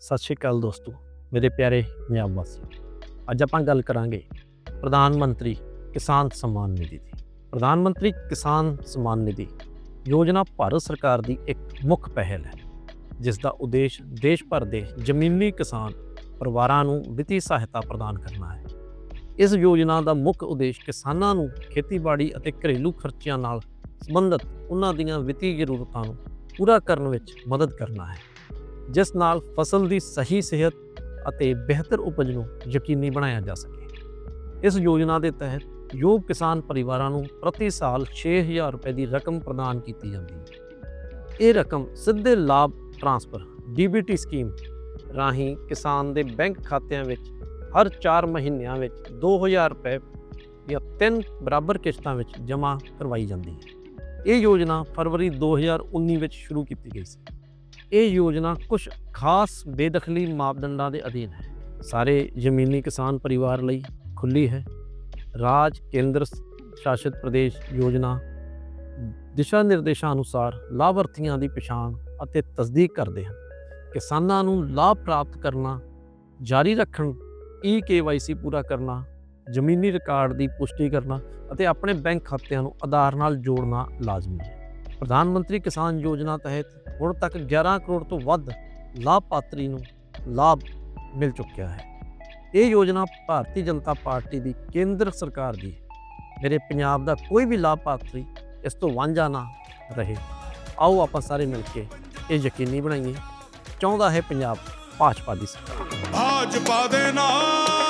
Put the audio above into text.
ਸਤਿ ਸ਼੍ਰੀ ਅਕਾਲ ਦੋਸਤੋ, ਮੇਰੇ ਪਿਆਰੇ ਪੰਜਾਬ ਵਾਸੀ ਅੱਜ ਆਪਾਂ ਗੱਲ ਕਰਾਂਗੇ ਪ੍ਰਧਾਨ ਮੰਤਰੀ ਕਿਸਾਨ ਸਨਮਾਨ ਨਿਧੀ ਦੀ। ਪ੍ਰਧਾਨ ਮੰਤਰੀ ਕਿਸਾਨ ਸਨਮਾਨ ਨਿਧੀ ਯੋਜਨਾ ਭਾਰਤ ਸਰਕਾਰ ਦੀ ਇੱਕ ਮੁੱਖ ਪਹਿਲ ਹੈ, ਜਿਸ ਦਾ ਉਦੇਸ਼ ਦੇਸ਼ ਭਰ ਦੇ ਜ਼ਮੀਨੀ ਕਿਸਾਨ ਪਰਿਵਾਰਾਂ ਨੂੰ ਵਿੱਤੀ ਸਹਾਇਤਾ ਪ੍ਰਦਾਨ ਕਰਨਾ ਹੈ। ਇਸ ਯੋਜਨਾ ਦਾ ਮੁੱਖ ਉਦੇਸ਼ ਕਿਸਾਨਾਂ ਨੂੰ ਖੇਤੀਬਾੜੀ ਅਤੇ ਘਰੇਲੂ ਖਰਚਿਆਂ ਨਾਲ ਸੰਬੰਧਿਤ ਉਹਨਾਂ ਦੀਆਂ ਵਿੱਤੀ ਜ਼ਰੂਰਤਾਂ ਨੂੰ ਪੂਰਾ ਕਰਨ ਵਿੱਚ ਮਦਦ ਕਰਨਾ ਹੈ। ਜਿਸ ਨਾਲ ਫਸਲ ਦੀ ਸਹੀ ਸਿਹਤ ਅਤੇ ਬਿਹਤਰ ਉਪਜ ਨੂੰ ਯਕੀਨੀ ਬਣਾਇਆ ਜਾ ਸਕੇ। ਇਸ ਯੋਜਨਾ ਦੇ ਤਹਿਤ ਯੋਗ ਕਿਸਾਨ ਪਰਿਵਾਰਾਂ ਨੂੰ ਪ੍ਰਤੀ ਸਾਲ 6000 ਰੁਪਏ ਦੀ ਰਕਮ ਪ੍ਰਦਾਨ ਕੀਤੀ ਜਾਂਦੀ ਹੈ। ਇਹ ਰਕਮ ਸਿੱਧੇ ਲਾਭ ਟ੍ਰਾਂਸਫਰ DBT ਸਕੀਮ ਰਾਹੀਂ ਕਿਸਾਨ ਦੇ ਬੈਂਕ ਖਾਤਿਆਂ ਵਿੱਚ ਹਰ 4 ਮਹੀਨਿਆਂ ਵਿੱਚ 2000 ਰੁਪਏ ਜਾਂ ਤਿੰਨ ਬਰਾਬਰ ਕਿਸ਼ਤਾਂ ਵਿੱਚ ਜਮ੍ਹਾਂ ਕਰਵਾਈ ਜਾਂਦੀ ਹੈ। ਇਹ ਯੋਜਨਾ ਫਰਵਰੀ 2019 ਵਿੱਚ ਸ਼ੁਰੂ ਕੀਤੀ ਗਈ ਸੀ। ਇਹ ਯੋਜਨਾ ਕੁਝ ਖਾਸ ਬੇਦਖਲੀ ਮਾਪਦੰਡਾਂ ਦੇ ਅਧੀਨ ਹੈ। ਸਾਰੇ ਜ਼ਮੀਨੀ ਕਿਸਾਨ ਪਰਿਵਾਰ ਲਈ ਖੁੱਲੀ ਹੈ। ਰਾਜ ਕੇਂਦਰ ਸ਼ਾਸਿਤ ਪ੍ਰਦੇਸ਼ ਯੋਜਨਾ ਦਿਸ਼ਾ ਨਿਰਦੇਸ਼ਾਂ ਅਨੁਸਾਰ ਲਾਭਾਰਥੀਆਂ ਦੀ ਪਛਾਣ ਅਤੇ ਤਸਦੀਕ ਕਰਦੇ ਹਨ। ਕਿਸਾਨਾਂ ਨੂੰ ਲਾਭ ਪ੍ਰਾਪਤ ਕਰਨਾ, ਜਾਰੀ ਰੱਖਣ, ਈ ਕੇਵਾਈਸੀ ਪੂਰਾ ਕਰਨਾ, ਜ਼ਮੀਨੀ ਰਿਕਾਰਡ ਦੀ ਪੁਸ਼ਟੀ ਕਰਨਾ ਅਤੇ ਆਪਣੇ ਬੈਂਕ ਖਾਤਿਆਂ ਨੂੰ ਆਧਾਰ ਨਾਲ ਜੋੜਨਾ ਲਾਜ਼ਮੀ ਹੈ। ਪ੍ਰਧਾਨ ਮੰਤਰੀ ਕਿਸਾਨ ਯੋਜਨਾ ਤਹਿਤ ਹੁਣ ਤੱਕ 11 ਕਰੋੜ ਤੋਂ ਵੱਧ ਲਾਭਪਾਤਰੀ ਨੂੰ ਲਾਭ ਮਿਲ ਚੁੱਕਿਆ ਹੈ। ਇਹ ਯੋਜਨਾ ਭਾਰਤੀ ਜਨਤਾ ਪਾਰਟੀ ਦੀ ਕੇਂਦਰ ਸਰਕਾਰ ਦੀ ਮੇਰੇ ਪੰਜਾਬ ਦਾ ਕੋਈ ਵੀ ਲਾਭਪਾਤਰੀ ਇਸ ਤੋਂ ਵਾਂਝਾ ਨਾ ਰਹੇ। ਆਓ ਆਪਾਂ ਸਾਰੇ ਮਿਲ ਕੇ ਇਹ ਯਕੀਨੀ ਬਣਾਈਏ। ਚਾਹੁੰਦਾ ਹੈ ਪੰਜਾਬ ਭਾਜਪਾ ਦੀ ਸਰਕਾਰ। ਭਾਜਪਾ ਦੇ ਨਾਲ